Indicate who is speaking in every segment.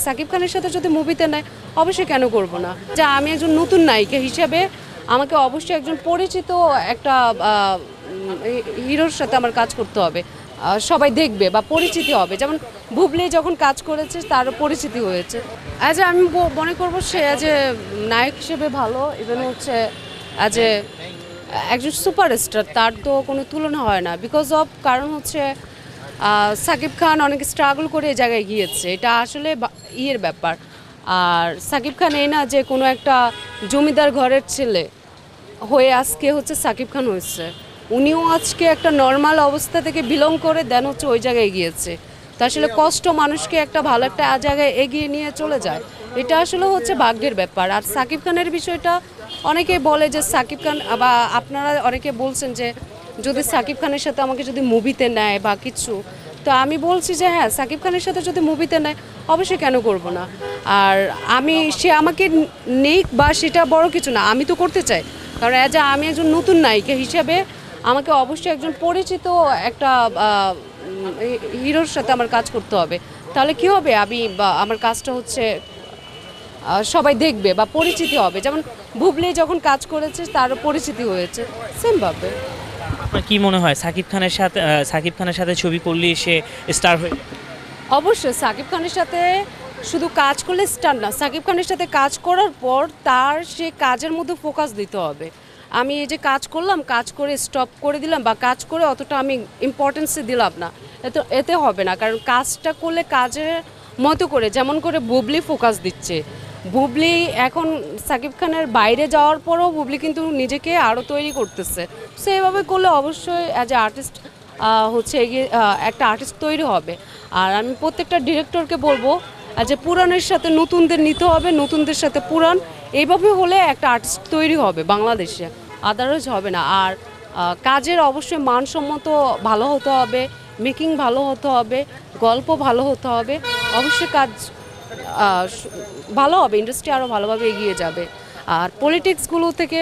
Speaker 1: সাকিব খানের সাথে যদি মুভিতে নেয়, অবশ্যই কেন করব না? যা আমি একজন নতুন নায়িকা হিসেবে আমাকে অবশ্যই একজন পরিচিত একটা হিরোর সাথে আমার কাজ করতে হবে। সবাই দেখবে বা পরিচিতি হবে। যেমন বুবলি যখন কাজ করেছে, তার পরিচিতি হয়েছে। অ্যাজ আমি মনে করব সে অ্যাজ এ নায়ক হিসেবে ভালো। ইভেন হচ্ছে অ্যাজ এ একজন সুপারস্টার, তার তো কোনো তুলনা হয় না। বিকজ অফ কারণ হচ্ছে সাকিব খান অনেক স্ট্রাগল করে এই জায়গায় গিয়েছে। এটা আসলে ইয়ের ব্যাপার। আর সাকিব খান এই না যে কোনো একটা জমিদার ঘরের ছেলে হয়ে আজকে হচ্ছে সাকিব খান হয়েছে। উনিও আজকে একটা নর্মাল অবস্থা থেকে বিলং করে দেন হচ্ছে ওই জায়গায় গিয়েছে। তা আসলে কষ্ট মানুষকে একটা ভালো একটা জায়গায় এগিয়ে নিয়ে চলে যায়। এটা আসলে হচ্ছে ভাগ্যের ব্যাপার। আর সাকিব খানের বিষয়টা অনেকেই বলে যে সাকিব খান, বা আপনারা অনেকে বলছেন যে যদি সাকিব খানের সাথে আমাকে যদি মুভিতে নেয় বা কিছু তো আমি বলছি যে হ্যাঁ সাকিব খানের সাথে যদি মুভিতে নেয়, অবশ্যই কেন করব না? আর আমি, সে আমাকে নেই বা সেটা বড় কিছু না, আমি তো করতে চাই। কারণ অ্যাজ আমি একজন নতুন নায়িকা হিসেবে আমাকে অবশ্যই একজন পরিচিত একটা হিরোর সাথে আমার কাজ করতে হবে। তাহলে কি হবে? আমি আমার কাজটা হচ্ছে সবাই দেখবে বা পরিচিতি হবে। যেমন বুবলি যখন কাজ করেছে, তারও পরিচিতি হয়েছে। সেমভাবে
Speaker 2: আপনার কি মনে হয়? সাকিব খানের সাথে সাকিব খানের সাথে ছবি করলে সে স্টার হয়ে
Speaker 1: অবশ্যই, সাকিব খানের সাথে শুধু কাজ করলে স্টার না। সাকিব খানের সাথে কাজ করার পর তার সে কাজের মধ্যে ফোকাস দিতে হবে। আমি এই যে কাজ করলাম, কাজ করে স্টপ করে দিলাম বা কাজ করে অতটা আমি ইম্পর্টেন্সে দিলাম না। এতে এতে হবে না। কারণ কাজটা করলে কাজের মতো করে, যেমন করে বুবলি ফোকাস দিচ্ছে। বুবলি এখন সাকিব খানের বাইরে যাওয়ার পরেও বুবলি কিন্তু নিজেকে আরও তৈরি করতেছে। সো এভাবে করলে অবশ্যই অ্যাজ এ আর্টিস্ট হচ্ছে এগিয়ে একটা আর্টিস্ট তৈরি হবে। আর আমি প্রত্যেকটা ডিরেক্টরকে বলব যে পুরাণের সাথে নতুনদের নিতে হবে, নতুনদের সাথে পুরাণ এইভাবে হলে একটা আর্টিস্ট তৈরি হবে বাংলাদেশে। আদারওয়াইজ হবে না। আর কাজের অবশ্যই মানসম্মত ভালো হতে হবে মেকিং ভালো হতে হবে, গল্প ভালো হতে হবে। অবশ্যই কাজ ভালো হবে ইন্ডাস্ট্রি আরও ভালোভাবে এগিয়ে যাবে। আর পলিটিক্সগুলো থেকে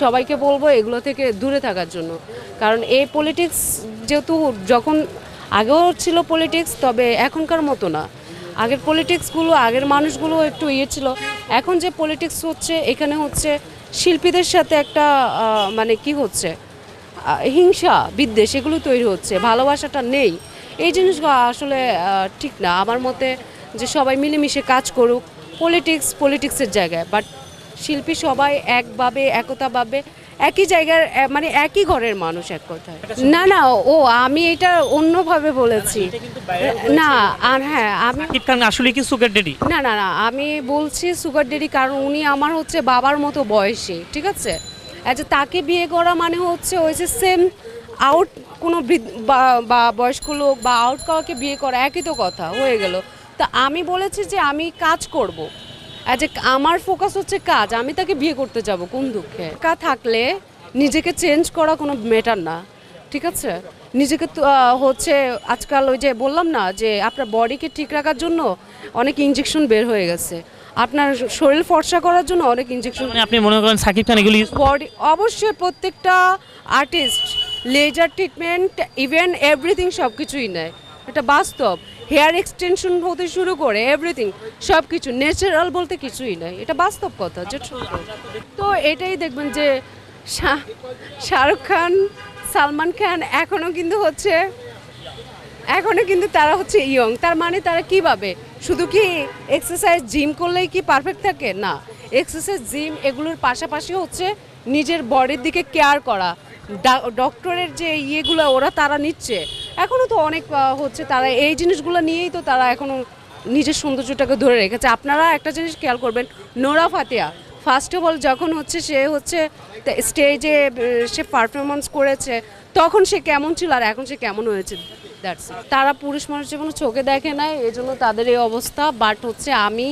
Speaker 1: সবাইকে বলব, এগুলো থেকে দূরে থাকার জন্য। কারণ এই পলিটিক্স যেহেতু যখন আগেও ছিল পলিটিক্স তবে এখনকার মতো না। আগের পলিটিক্সগুলো আগের মানুষগুলো একটু ইয়ে ছিল। এখন যে পলিটিক্স হচ্ছে, এখানে হচ্ছে শিল্পীদের সাথে একটা মানে কি হচ্ছে হিংসা, বিদ্বেষ, এগুলো তৈরি হচ্ছে। ভালোবাসাটা নেই। এই জিনিসগুলো আসলে ঠিক না। আমার মতে যে সবাই মিলেমিশে কাজ করুক পলিটিক্স পলিটিক্সের জায়গায়। বাট শিল্পী সবাই একভাবে একতাভাবে একই জায়গার মানে একই ঘরের মানুষ এক কথায়। না না ও আমি এটা অন্যভাবে বলেছি। না আর হ্যাঁ আমি
Speaker 2: আসলে কি সুগার ডেডি
Speaker 1: না না না আমি বলছি সুগার ডেডি কারণ উনি আমার হচ্ছে বাবার মতো বয়সী ঠিক আছে? আচ্ছা তাকে বিয়ে করা মানে হচ্ছে ওই যে সেম আউট কোনো বৃদ্ধ- বা- বা বয়স্ক লোক বা আউট কাউকে বিয়ে করা একই তো কথা হয়ে গেল। তা আমি বলেছি যে আমি কাজ করব। আজ আমার ফোকাস হচ্ছে কাজ আমি তাকে বিয়ে করতে যাব কোন দুঃখে। কা থাকলে নিজেকে চেঞ্জ করা কোনো ম্যাটার না ঠিক আছে? নিজেকে তো, হচ্ছে আজকাল ওই যে বললাম না যে আপনার বডিকে ঠিক রাখার জন্য অনেক ইঞ্জেকশন বের হয়ে গেছে। আপনার শরীর ফর্সা করার জন্য অনেক ইঞ্জেকশন
Speaker 2: মানে আপনি মনে করেন সাকিব খান এগুলি
Speaker 1: বডি অবশ্যই প্রত্যেকটা artist laser treatment even everything সব কিছুই নেয়। এটা বাস্তব। হেয়ার এক্সটেনশন হতে শুরু করে এভরিথিং সব কিছু ন্যাচারাল বলতে কিছুই নাই। এটা বাস্তব কথা, যে তো এটাই দেখবেন যে শাহরুখ খান, সালমান খান এখনও কিন্তু হচ্ছে এখনও কিন্তু তারা হচ্ছে ইয়ং তার মানে তারা কীভাবে? শুধু কি এক্সারসাইজ জিম করলেই কি পারফেক্ট থাকে? না। এক্সারসাইজ জিম এগুলোর পাশাপাশি হচ্ছে নিজের বডির দিকে কেয়ার করা। ডক্টরের যে ইয়েগুলো ওরা তারা নিচ্ছে। এখনও তো অনেক হচ্ছে তারা এই জিনিসগুলো নিয়েই তো তারা এখনও নিজের সৌন্দর্যটাকে ধরে রেখেছে। আপনারা একটা জিনিস খেয়াল করবেন, Nora Fatehi first of all যখন হচ্ছে সে হচ্ছে স্টেজে সে পারফরমেন্স করেছে, তখন সে কেমন ছিল আর এখন সে কেমন হয়েছে? দ্যাটস তারা পুরুষ মানুষ যেমন চোখে দেখে নাই এই জন্য তাদের এই অবস্থা। বাট হচ্ছে আমি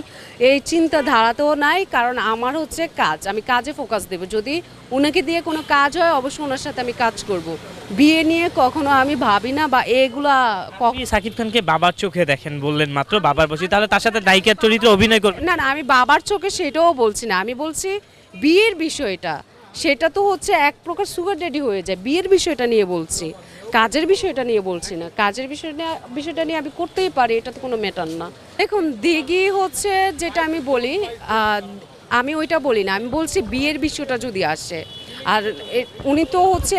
Speaker 1: এই চিন্তা ধারাতেও নাই, কারণ আমার হচ্ছে কাজ, আমি কাজে ফোকাস দেব। যদি ওনাকে দিয়ে কোনো কাজ হয়, অবশ্যই ওনার সাথে আমি কাজ করব। বিয়ে নিয়ে কখনো আমি ভাবি না বা এগুলা
Speaker 2: সাকিব খানকে বাবার চোখে দেখেন বললেন মাত্র বাবার বসে। তাহলে তার সাথে নায়িকার চরিত্রে অভিনয় করবেন
Speaker 1: না না আমি বাবার চোখে সেটাও বলছি না। আমি বলছি বিয়ের বিষয়টা সেটা তো হচ্ছে এক প্রকার সুগার ডেডি হয়ে যায়। বিয়ের বিষয়টা নিয়ে বলছি কাজের বিষয়টা নিয়ে বলছি না। কাজের বিষয়টা বিষয়টা নিয়ে আমি করতেই পারি এটা তো কোনো ম্যাটার না। দেখুন দিঘি হচ্ছে যেটা আমি বলি আমি ওইটা বলি না। আমি বলছি বিয়ের বিষয়টা যদি আসে আর উনি তো হচ্ছে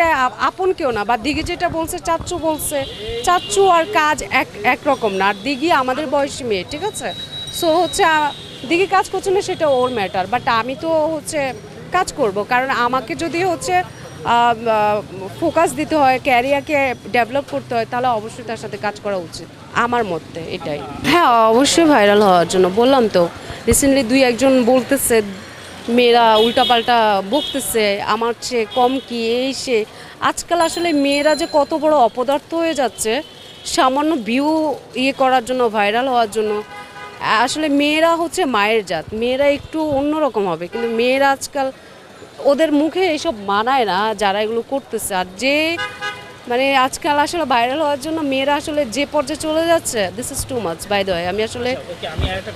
Speaker 1: আপন কেউ না, বা দিঘি যেটা বলছে, চাচ্চু বলছে। চাচ্চু আর কাজ এক একরকম না, আর দিঘি আমাদের বয়সী মেয়ে, ঠিক আছে? সো হচ্ছে দিঘি কাজ করছে না, সেটা ওর ম্যাটার বাট আমি তো হচ্ছে কাজ করব, কারণ আমাকে যদি হচ্ছে ফোকাস দিতে হয় ক্যারিয়ারকে ডেভেলপ করতে হয়, তাহলে অবশ্যই তার সাথে কাজ করা উচিত, আমার মতে, এটাই। হ্যাঁ অবশ্যই ভাইরাল হওয়ার জন্য, বললাম তো রিসেন্টলি দুই একজন বলতেছে মেয়েরা উল্টাপাল্টা বকতেছে, আমার চেয়ে কম কি, এই সে। আজকাল আসলে মেয়েরা যে কত বড় অপদার্থ হয়ে যাচ্ছে, সামান্য ভিউ ইয়ে করার জন্য ভাইরাল হওয়ার জন্য, আসলে মেয়েরা হচ্ছে মায়ের জাত, মেয়েরা একটু অন্যরকম হবে। কিন্তু মেয়েরা আজকাল ওদের মুখে এসব মানায় না, যারা এগুলো করতেছে। আর যে মানে আজকাল আসলে ভাইরাল হওয়ার জন্য মেয়েরা আসলে যে পর্যায়ে চলে যাচ্ছে this is too much by the আমি আসলে
Speaker 2: আরেকটা